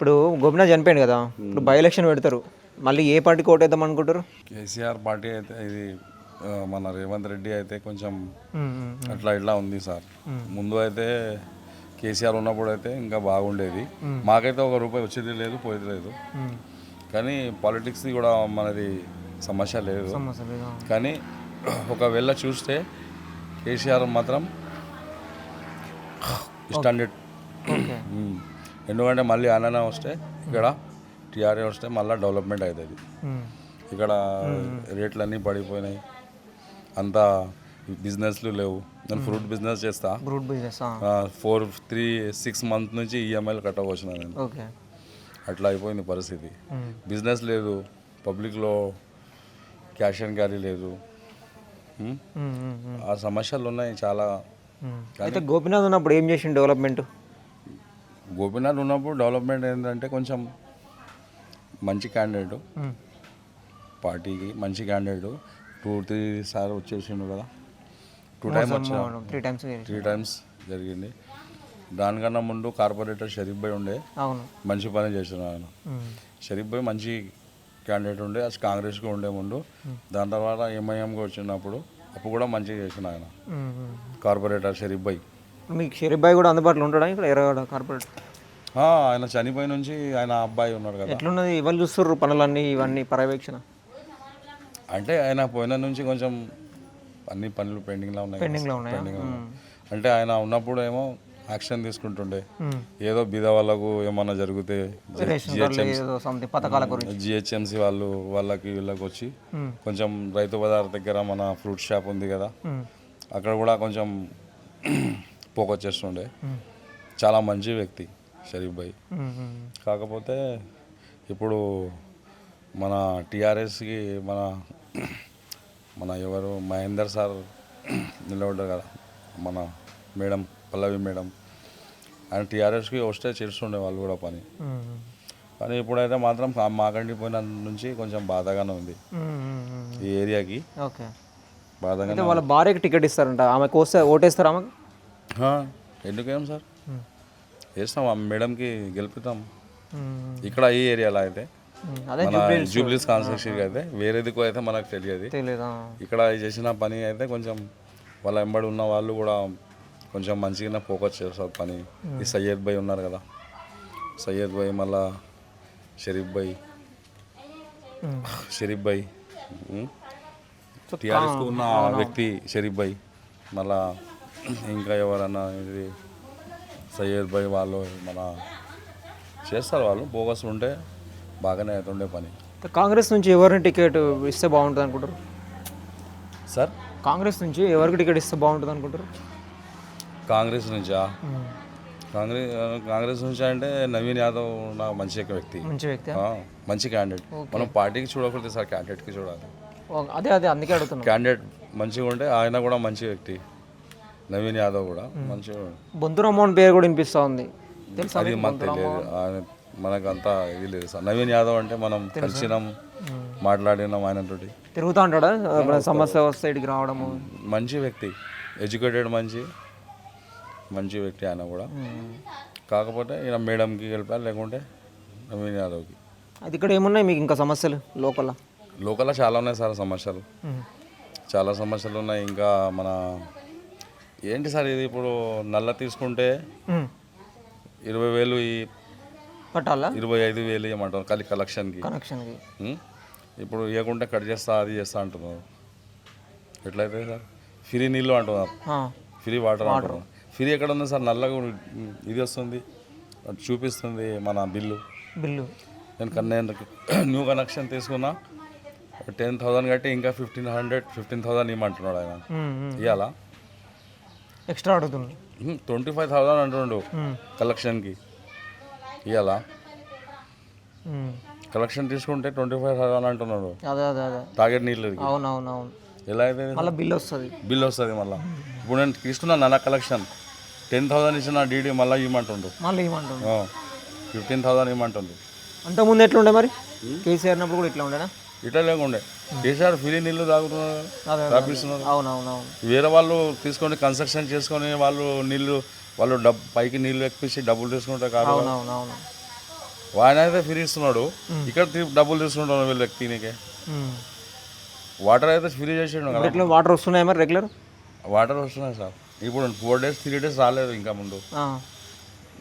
ఇప్పుడు గోపినాథ్ చనిపోయింది కదా ఇప్పుడు బై ఎలక్షన్ పెడతారు. మళ్ళీ ఏ పార్టీకి ఓటేద్దాం అనుకుంటారు? కేసీఆర్ పార్టీ అయితే ఇది మన రేవంత్ రెడ్డి అయితే కొంచెం అట్లా ఇట్లా ఉంది సార్. ముందు అయితే కేసీఆర్ ఉన్నప్పుడు అయితే ఇంకా బాగుండేది. మాకైతే ఒక రూపాయి వచ్చేది లేదు పోయేది లేదు. కానీ పాలిటిక్స్ కూడా మనది సమస్య లేదు? కానీ ఒకవేళ చూస్తే కేసీఆర్ మాత్రం స్టాండర్డ్ ఎందుకంటే మళ్ళీ ఆయననే వస్తే ఇక్కడ టీఆర్ఏ వస్తే మళ్ళీ డెవలప్మెంట్ అవుతుంది. ఇక్కడ రేట్లన్నీ పడిపోయినాయి. అంతా బిజినెస్లు లేవు. నేను ఫ్రూట్ బిజినెస్ చేస్తా. Fruit business four three six month నుంచి ఈఎంఐలు కట్టవచ్చిన నేను. అట్లా అయిపోయింది పరిస్థితి. బిజినెస్ లేదు. పబ్లిక్లో క్యాష్ అండ్ క్యారీ లేదు. ఆ సమస్యలు ఉన్నాయి చాలా. అయితే గోపినాథ్ ఉన్నప్పుడు ఏం చేసిండు డెవలప్మెంట్? గోపీనాథ్ ఉన్నప్పుడు డెవలప్మెంట్ ఏంటంటే కొంచెం మంచి క్యాండిడేట్. పార్టీకి మంచి క్యాండిడేట్. టూ త్రీ సార్ వచ్చేసిండు కదా. టూ టైమ్ వచ్చా త్రీ టైమ్స్ త్రీ టైమ్స్ జరిగింది. దానికన్నా ముందు కార్పొరేటర్ షరీఫ్ భాయ్ ఉండే. మంచి పని చేసిన ఆయన. షరీఫ్ భాయ్ మంచి క్యాండిడేట్ ఉండే. అసలు కాంగ్రెస్కి ఉండే ముందు. దాని తర్వాత ఎంఐఎంకి వచ్చినప్పుడు అప్పుడు కూడా మంచిగా చేసిన ఆయన. కార్పొరేటర్ షరీఫ్ భాయ్ మీకు షరీఫ్ బాయ్ కూడా అందుబాటులో ఉంటాడా ఇక్కడ? ఎర్రగడ కార్పొరేట్. ఆయన చనిపోయి నుంచి ఆయన అబ్బాయి ఉన్నాడు కదా. ఎట్లున్నది? ఎవరు చూస్తుర్రు పనులన్నీ ఇవన్నీ పర్యవేక్షణ? అంటే ఆయన పోయిన నుంచి కొంచెం అన్ని పనులు పెండింగ్లో ఉన్నాయి. పెండింగ్లో ఉన్నాయా? పెండింగ్ అంటే ఆయన ఉన్నప్పుడు ఏమో యాక్షన్ తీసుకుంటుండే. ఏదో బీద వాళ్ళకు ఏమన్నా జరిగితే జిహెచ్ఎంసి వాళ్ళు వాళ్ళకి వీళ్ళకి వచ్చి. కొంచెం రైతు బజార్ దగ్గర మన ఫ్రూట్ షాప్ ఉంది కదా. అక్కడ కూడా కొంచెం పోకొచ్చేస్తుండే చాలా మంచి వ్యక్తి షరీఫ్ భాయ్. కాకపోతే ఇప్పుడు మన టీఆర్ఎస్కి మన మన ఎవరు మహేందర్ సార్ నిలబడ్డారు కదా మన మేడం పల్లవి మేడం ఆయన టీఆర్ఎస్కి వస్తే చేస్తుండే వాళ్ళు కూడా పని. కానీ ఇప్పుడైతే మాత్రం మా- మాకంటి పోయిన నుంచి కొంచెం బాధగానే ఉంది. ఈ ఏరియాకి ఓకే బాధగానే వాళ్ళ భార్యకి టికెట్ ఇస్తారంట ఆమెకు వస్తే ఓటేస్తారు ఆమెకు ఎందుకేం సార్. వేస్తాం ఆ మేడంకి గెలుపుతాం. ఇక్కడ ఈ ఏరియాలో అయితే మన జూబ్లీస్ కాన్స్టిట్యూన్సీకి అయితే వేరేదికు అయితే మనకు తెలియదు. తెలియదా ఇక్కడ చేసిన పని అయితే కొంచెం వాళ్ళ వెంబడి ఉన్న వాళ్ళు కూడా కొంచెం మంచిగానే ఫోకస్ చేస్తారు పని. ఈ సయ్యద్ భాయ్ ఉన్నారు కదా. సయ్యద్ భాయ్ మళ్ళా షరీఫ్ భాయ్. షరీఫ్ భాయ్ టీఆర్ఎస్కు ఉన్న వ్యక్తి షరీఫ్ భాయ్ మళ్ళా ఇంకా ఎవరన్నా ఇది సయ్యద్ భాయ్ వాళ్ళు మన చేస్తారు వాళ్ళు? బోగస్ ఉంటే బాగానే అవుతుండే పని. కాంగ్రెస్ నుంచి ఎవరిని టికెట్ ఇస్తే బాగుంటుంది అనుకుంటారు? సార్? కాంగ్రెస్ నుంచి ఎవరికి టికెట్ ఇస్తే బాగుంటుంది అనుకుంటారు? కాంగ్రెస్ నుంచా? కాంగ్రెస్ కాంగ్రెస్ నుంచి అంటే నవీన్ యాదవ్ నా మంచి యొక్క వ్యక్తి. మంచి వ్యక్తి మంచి క్యాండిడేట్ మనం పార్టీకి చూడకూడదు సార్ క్యాండిడేట్కి చూడాలి. అదే అదే అందుకే అడుగుతున్నాం. క్యాండిడేట్ మంచిగా ఉంటే ఆయన కూడా మంచి వ్యక్తి. నవీన్ యాదవ్ కూడా మంచిగా బొంతు అమౌంట్ పేరు కూడా వినిపిస్తూ ఉంది. అది మాకు తెలియదు. ఆయన మనకు అంతా ఇది లేదు సార్. నవీన్ యాదవ్ అంటే మనం కలిసినాం మాట్లాడినాం ఆయనతోటి. తిరుగుతూ ఉంటాడా? సమస్య వస్తే ఇటుకి రావడము? మంచి వ్యక్తి. ఎడ్యుకేటెడ్ మంచి. మంచి వ్యక్తి ఆయన కూడా. కాకపోతే ఈయన మేడంకి గెలిపారు లేకుంటే నవీన్ యాదవ్కి. అది ఇక్కడ ఏమున్నాయి మీకు ఇంకా సమస్యలు లోకల్ లోకల్లో చాలా ఉన్నాయి సార్ సమస్యలు. చాలా సమస్యలు ఉన్నాయి. ఇంకా మన ఏంటి సార్ ఇది ఇప్పుడు నల్ల తీసుకుంటే ఇరవై వేలు ఈ కట్టాలా ఇరవై ఐదు వేలు ఇవ్వమంటారు కలి కలెక్షన్కి. కనెక్షన్కి. ఉం? ఇప్పుడు ఇవ్వకుంటే కట్ చేస్తా అది చేస్తా అంటున్నారు. ఎట్లయితే సార్? ఫ్రీ నీళ్ళు అంటున్నారు. ఫ్రీ వాటర్ అంటున్నారు. ఫ్రీ ఎక్కడ ఉంది సార్? నల్లగా ఉం, ఇది వస్తుంది. చూపిస్తుంది మన బిల్లు. బిల్లు. నేను కన్- నేను న్యూ కనెక్షన్ తీసుకున్నా. టెన్ థౌసండ్ కట్టి ఇంకా ఫిఫ్టీన్ హండ్రెడ్ ఫిఫ్టీన్ థౌసండ్ ఇవ్వమంటున్నాడు ఆయన. ఇవాళ ఎక్స్ట్రా అడుగుతుంది ట్వంటీ ఫైవ్ థౌసండ్ అంటుండు కలెక్షన్కి. ఇవాళ కలెక్షన్ తీసుకుంటే ట్వంటీ ఫైవ్ థౌసండ్ అంటున్నాడు. అదే అదే అదే. తాగే నీళ్ళకి అవునవును అవును ఎలా అయితే మళ్ళీ బిల్ వస్తుంది. బిల్ వస్తుంది మళ్ళీ. ఇప్పుడు నేను తీసుకున్నాను నా కలెక్షన్. టెన్ థౌసండ్ ఇచ్చిన డీడీ మళ్ళీ ఇవ్వమంటుండు. మళ్ళీ ఏమంటుంది ఫిఫ్టీన్ థౌసండ్ ఇవ్వమంటుండు. అంతకుముందు ఎట్లుండే మరి? కేసీఆర్ కూడా ఇట్లా ఉండేనా? ఇట్లా లేకుండే. కేసీఆర్ ఫ్రీ నీళ్ళు తాగుతున్నారు తాపిస్తున్నారు. వేరే వాళ్ళు తీసుకొని కన్స్ట్రక్షన్ చేసుకొని వాళ్ళు నీళ్ళు వాళ్ళు డబ్ పైకి నీళ్ళు ఎక్కించి డబ్బులు తీసుకుంటారు కాదు ఆయన అయితే ఫ్రీ ఇస్తున్నాడు. ఇక్కడ డబ్బులు తీసుకుంటాను వీళ్ళు వ్యక్తినికే. వాటర్ అయితే ఫ్రీ ఎట్లా వాటర్ వస్తున్నాయి మరి రెగ్యులర్? వాటర్ వస్తున్నాయి సార్. ఇప్పుడు ఫోర్ డేస్ త్రీ డేస్ రాలేదు ఇంకా ముందు.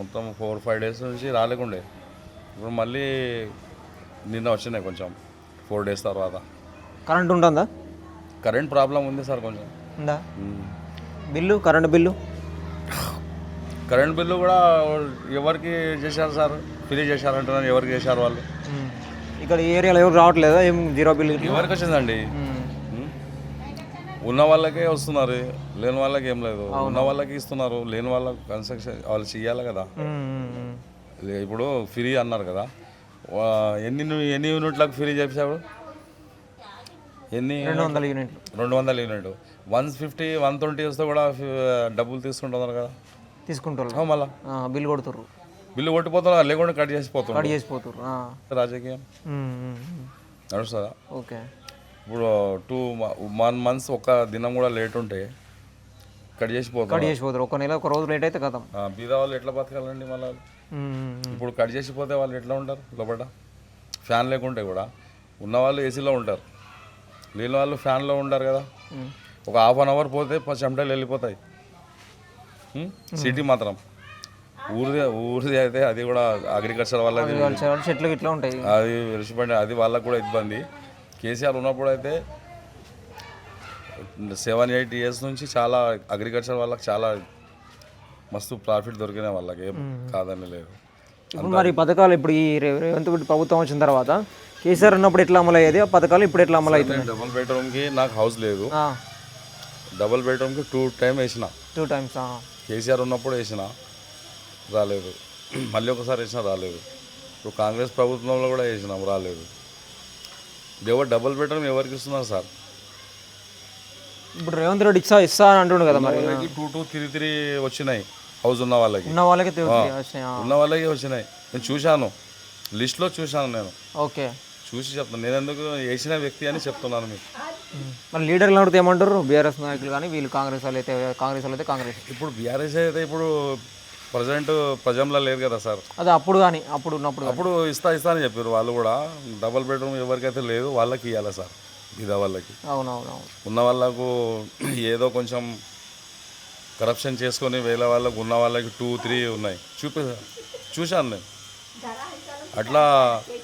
మొత్తం ఫోర్ ఫైవ్ డేస్ నుంచి రాలేకుండే. ఇప్పుడు మళ్ళీ నిన్న వచ్చినాయి కొంచెం. ఫోర్ డేస్ తర్వాత. కరెంట్ ఉంటుందా? కరెంట్ ప్రాబ్లం ఉంది సార్ కొంచెం. ఉందా. Bill current bill? Current bill కూడా ఎవరికి చేశారు సార్? ఫ్రీ చేశారంటున్నారు ఎవరికి చేశారు వాళ్ళు. ఇక్కడ ఈ ఏరియాలో ఎవరు రావట్లేదా? ఏం జీరో బిల్లు? ఎవరికి వచ్చిందండి. ఉన్న వాళ్ళకే వస్తున్నారు లేని వాళ్ళకి ఏం లేదు. ఉన్న వాళ్ళకి ఇస్తున్నారు లేని వాళ్ళకి కన్స్ట్రక్షన్ వాళ్ళు చెయ్యాలి కదా. ఇప్పుడు ఫ్రీ అన్నారు కదా. ఎన్ని ఎన్ని యూనిట్లకు ఫ్రీ చేసావు ఎన్ని రెండు వందల యూనిట్లు. రెండు వందల unit one fifty one twenty వస్తే కూడా డబ్బులు తీసుకుంటున్నారు కదా? తీసుకుంటారు మళ్ళా? బిల్లు కొడుతుర్రు. బిల్లు కొట్టిపోతున్నారు లేకుండా కట్ చేసిపోతున్నారు కట్ చేసిపోతుర్రు ఆ. రాజకీయం. నడుస్తుందా? ఓకే. ఇప్పుడు టూ వన్ మంత్స్ ఒక దినం కూడా లేట్ ఉంటే కట్ కట్ చేసిపోతున్నారు చేసిపోతారు. ఒక నెల ఒక రోజు లేట్ అయితే ఆ, బీద వాళ్ళు ఎట్లా బతకాలండి మళ్ళీ. ఇప్పుడు కట్ చేసిపోతే వాళ్ళు ఎట్లా ఉంటారు లోపల? ఫ్యాన్ లేకుంటే కూడా ఉన్నవాళ్ళు ఏసీలో ఉంటారు. లేని వాళ్ళు ఫ్యాన్లో ఉంటారు కదా. ఒక హాఫ్ అన్ అవర్ పోతే చెమటలు వెళ్ళిపోతాయి? సిటీ మాత్రం. ఊరిది ఊరిది అయితే అది కూడా అగ్రికల్చర్ చె- చెట్లు ఇట్లా ఉంటాయి. అది విడిచిపెట్టి అది వాళ్ళకు కూడా ఇబ్బంది. కేసీఆర్ ఉన్నప్పుడు అయితే సెవెన్ ఎయిట్ ఇయర్స్ నుంచి చాలా అగ్రికల్చర్ వాళ్ళకి చాలా మస్తు ప్రాఫిట్ దొరికినాయి వాళ్ళకి. ఏం కాదని లేదు. ఇప్పుడు మరి పథకాలు ఇప్పుడు ఈ రేవంత్ రెడ్డి ప్రభుత్వం వచ్చిన తర్వాత కేసీఆర్ ఉన్నప్పుడు ఎట్లా అమలు అయ్యేది ఆ పథకాలు ఇప్పుడు ఎట్లా అమలు అవుతున్నాయి డబుల్ బెడ్రూమ్కి నాకు హౌస్ లేదు. డబుల్ బెడ్రూమ్కి టూ టైం వేసిన. టూ టైమ్స్ కేసీఆర్ ఉన్నప్పుడు వేసిన. రాలేదు. మళ్ళీ ఒకసారి వేసినా రాలేదు. ఇప్పుడు కాంగ్రెస్ ప్రభుత్వంలో కూడా వేసినాం రాలేదు. ఎవరు డబుల్ బెడ్రూమ్ ఎవరికి ఇస్తున్నారు సార్? ఇప్పుడు రేవంత్ రెడ్డి ఇస్తా ఇస్తా అని అంటుండు కదా మరి. టూ టూ త్రీ త్రీ వచ్చినాయి. హౌస్ ఉన్న వాళ్ళకి. ఉన్న వాళ్ళకి. ఉన్న వాళ్ళకి వచ్చినాయి. నేను చూశాను. లిస్ట్లో చూశాను నేను. ఓకే. చూసి చెప్తాను నేను ఎందుకు వేసిన వ్యక్తి అని చెప్తున్నాను మీకు. మరి లీడర్లు అడిగితే ఏమంటారు? బీఆర్ఎస్ నాయకులు కానీ వీళ్ళు కాంగ్రెస్ వాళ్ళు అయితే కాంగ్రెస్ వాళ్ళు అయితే కాంగ్రెస్. ఇప్పుడు బీఆర్ఎస్ అయితే ఇప్పుడు ప్రజెంట్ ప్రజంలో లేదు కదా సార్. అదే అప్పుడు కానీ అప్పుడు ఉన్నప్పుడు. అప్పుడు ఇస్తా ఇస్తా అని చెప్పారు వాళ్ళు కూడా. డబల్ బెడ్రూమ్ ఎవరికైతే లేదు వాళ్ళకి ఇవ్వాలి సార్. ఇదా వాళ్ళకి అవునవునవును. ఉన్న వాళ్ళకు ఏదో కొంచెం కరప్షన్ చేసుకొని వేరే వాళ్ళకు ఉన్న వాళ్ళకి టూ త్రీ ఉన్నాయి. చూపి చూశాను నేను. అట్లా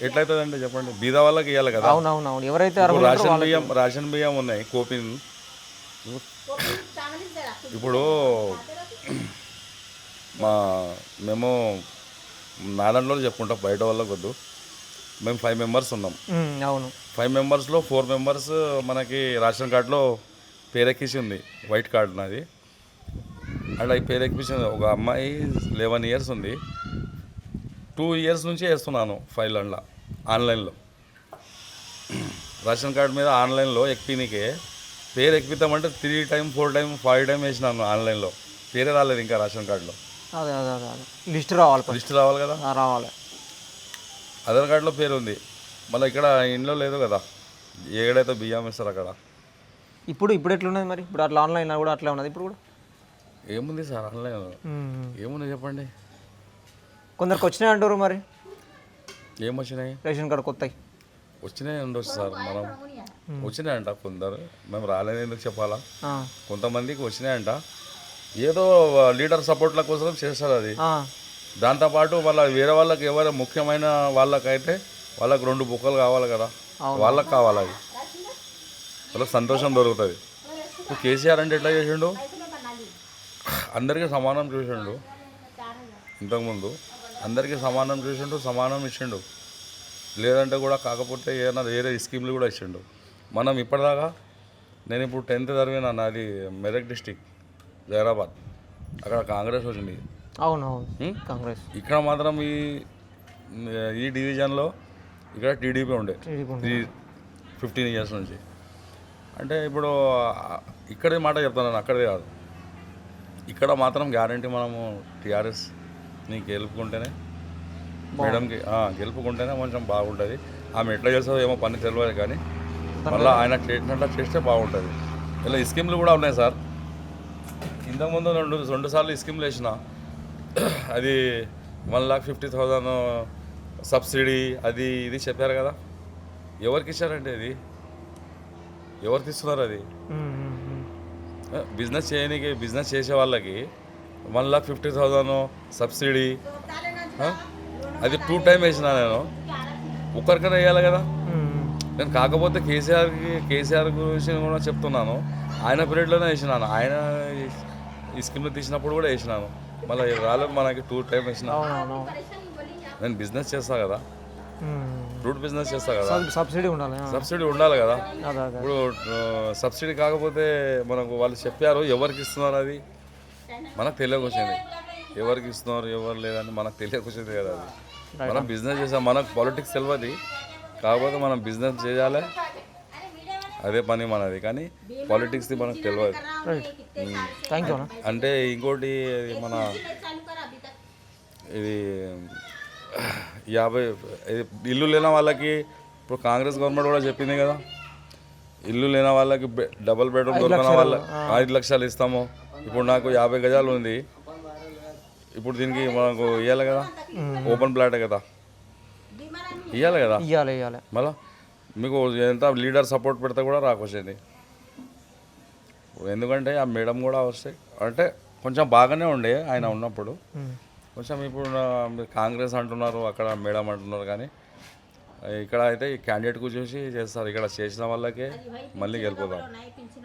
ఎట్లయితుందండి చెప్పండి? బీద వాళ్ళకి ఇవ్వాలి కదా. అవునవునవును. ఎవరైతే ఇప్పుడు రేషన్ బియ్యం రేషన్ బియ్యం ఉన్నాయి కోపిన్. ఇప్పుడు మా మేము నా దాంట్లో చెప్పుకుంటాం బయట వాళ్ళకి వద్దు మేము ఫైవ్ మెంబర్స్ ఉన్నాం. అవును. ఫైవ్ మెంబర్స్లో ఫోర్ మెంబర్స్ మనకి రేషన్ కార్డులో పేరెక్కించి ఉంది వైట్ కార్డు నాది. అలా ఈ పేరెక్కించింది ఒక అమ్మాయి లెవెన్ ఇయర్స్ ఉంది. టూ ఇయర్స్ నుంచి వేస్తున్నాను ఫైల్ అందులో ఆన్లైన్లో. రేషన్ కార్డు మీద ఆన్లైన్లో ఎక్కినీకే పేరు ఎక్కిద్దామంటే three time four time five time వేసినాను ఆన్లైన్లో. పేరే రాలేదు ఇంకా రేషన్ కార్డులో. అదే అదే అదే అదే. లిస్ట్ రావాలి. లిస్ట్ రావాలి కదా? రావాలి. ఆధార్ కార్డులో పేరు ఉంది. మళ్ళీ ఇక్కడ ఇంట్లో లేదు కదా. ఏడైతే బియ్యం ఇస్తారు అక్కడ. ఇప్పుడు ఇప్పుడు ఎట్లున్నది మరి? ఇప్పుడు అట్లా ఆన్లైన్ కూడా అట్లా ఉన్నది ఇప్పుడు కూడా? ఏముంది సార్ ఆన్లైన్. ఏముంది చెప్పండి? కొందరికి వచ్చినాయి అంటారు మరి? ఏం వచ్చినాయి? రేషన్ కార్డు కొత్తవి వచ్చినాయి ఉండొచ్చు సార్ మనం. వచ్చినాయంట కొందరు. మేము రాలేదు ఎందుకు చెప్పాలా? కొంతమందికి వచ్చినాయంట. ఏదో లీడర్ సపోర్ట్ల కోసం చేస్తారు అది. దాంతోపాటు వాళ్ళ వేరే వాళ్ళకి ఎవరు ముఖ్యమైన వాళ్ళకైతే వాళ్ళకి రెండు బుక్కలు కావాలి కదా. వాళ్ళకి కావాలి అవి. వాళ్ళకి సంతోషం దొరుకుతుంది. ఇప్పుడు కేసీఆర్ అంటే ఎట్లా చేసిండు? అందరికీ సమానం చూసిండు. ఇంతకుముందు అందరికీ సమానం చూసిండు సమానం ఇచ్చిండు. లేదంటే కూడా కాకపోతే ఏదైనా వేరే స్కీమ్లు కూడా ఇచ్చిండు. మనం ఇప్పటిదాకా నేను ఇప్పుడు టెన్త్ చదివిన నాది మెదక్ డిస్టిక్ జైరాబాద్ అక్కడ కాంగ్రెస్ వచ్చింది. అవును అవును ఉం? కాంగ్రెస్. ఇక్కడ మాత్రం ఈ ఈ డివిజన్లో ఇక్కడ టీడీపీ ఉండే. ఫిఫ్టీన్ ఇయర్స్ నుంచి. అంటే ఇప్పుడు ఇక్కడే మాట చెప్తాను అక్కడే కాదు. ఇక్కడ మాత్రం గ్యారంటీ మనము టీఆర్ఎస్ని గెలుపుకుంటేనే మేడంకి గెలుపుకుంటేనే కొంచెం బాగుంటుంది. ఆమె ఎట్లా చేస్తుందో ఏమో పని తెలియదు కానీ మళ్ళీ ఆయన చేసినట్టు చేస్తే బాగుంటుంది. ఇలా ఈ స్కీమ్లు కూడా ఉన్నాయి సార్. ఇంతకుముందు రెండు రెండు సార్లు ఈ స్కీమ్లు వేసిన అది one lakh fifty thousand subsidy అది ఇది చెప్పారు కదా. ఎవరికి ఇచ్చారంటే ఇది ఎవరికి ఇస్తున్నారు అది. బిజినెస్ చేయడానికి బిజినెస్ చేసే వాళ్ళకి one lakh fifty thousand subsidy? అది టూ టైం వేసిన నేను. ఒక్కరికైనా వేయాలి కదా. నేను కాకపోతే కేసీఆర్కి కేసీఆర్ గురించి కూడా చెప్తున్నాను. ఆయన పీరియడ్లోనే వేసినాను. ఆయన ఈ- ఈ స్కీమ్లో తీసినప్పుడు కూడా వేసినాను. మళ్ళీ రాలేదు మనకి టూ టైం వేసిన. నేను బిజినెస్ చేస్తా కదా. ఫ్రూట్ బిజినెస్ చేస్తా కదా. సబ్- సబ్సిడీ ఉండాలి. సబ్సిడీ ఉండాలి కదా. ఇప్పుడు సబ్సిడీ కాకపోతే మనకు వాళ్ళు చెప్పారు ఎవరికి ఇస్తున్నారు అది? మనకు తెలియకొచ్చింది ఎవరికి ఇస్తున్నారు ఎవరు లేదని మనకు తెలియకొచ్చింది కదా అది. మనం బిజినెస్ చేసాం మనకు పాలిటిక్స్ తెలియదు కాకపోతే మనం బిజినెస్ చేయాలి. అదే పని మనది కానీ పాలిటిక్స్ది మనకు తెలియదు థ్యాంక్ యూ అంటే ఇంకోటి మన ఇది యాభై ఇది ఇల్లు లేని వాళ్ళకి ఇప్పుడు కాంగ్రెస్ గవర్నమెంట్ కూడా చెప్పింది కదా. ఇల్లు లేని వాళ్ళకి డబుల్ బెడ్రూమ్ దొరికిన వాళ్ళ ఐదు లక్షలు ఇస్తాము. ఇప్పుడు నాకు యాభై గజాలు ఉంది. ఇప్పుడు దీనికి మనకు ఇవ్వాలి కదా. ఓపెన్ ప్లాటే కదా. ఇవ్వాలి కదా. ఇవ్వాలి ఇవ్వాలి మళ్ళా? మీకు ఎంత లీడర్ సపోర్ట్ పెడితే కూడా రాకొచ్చింది ఎందుకంటే ఆ మేడం కూడా వస్తాయి అంటే కొంచెం బాగానే ఉండే ఆయన ఉన్నప్పుడు. కొంచెం ఇప్పుడు కాంగ్రెస్ అంటున్నారు అక్కడ మేడం అంటున్నారు కానీ ఇక్కడ అయితే ఈ క్యాండిడేట్కు చూసి చేస్తారు. ఇక్కడ చేసిన వాళ్ళకే మళ్ళీ గెలుపుదాం.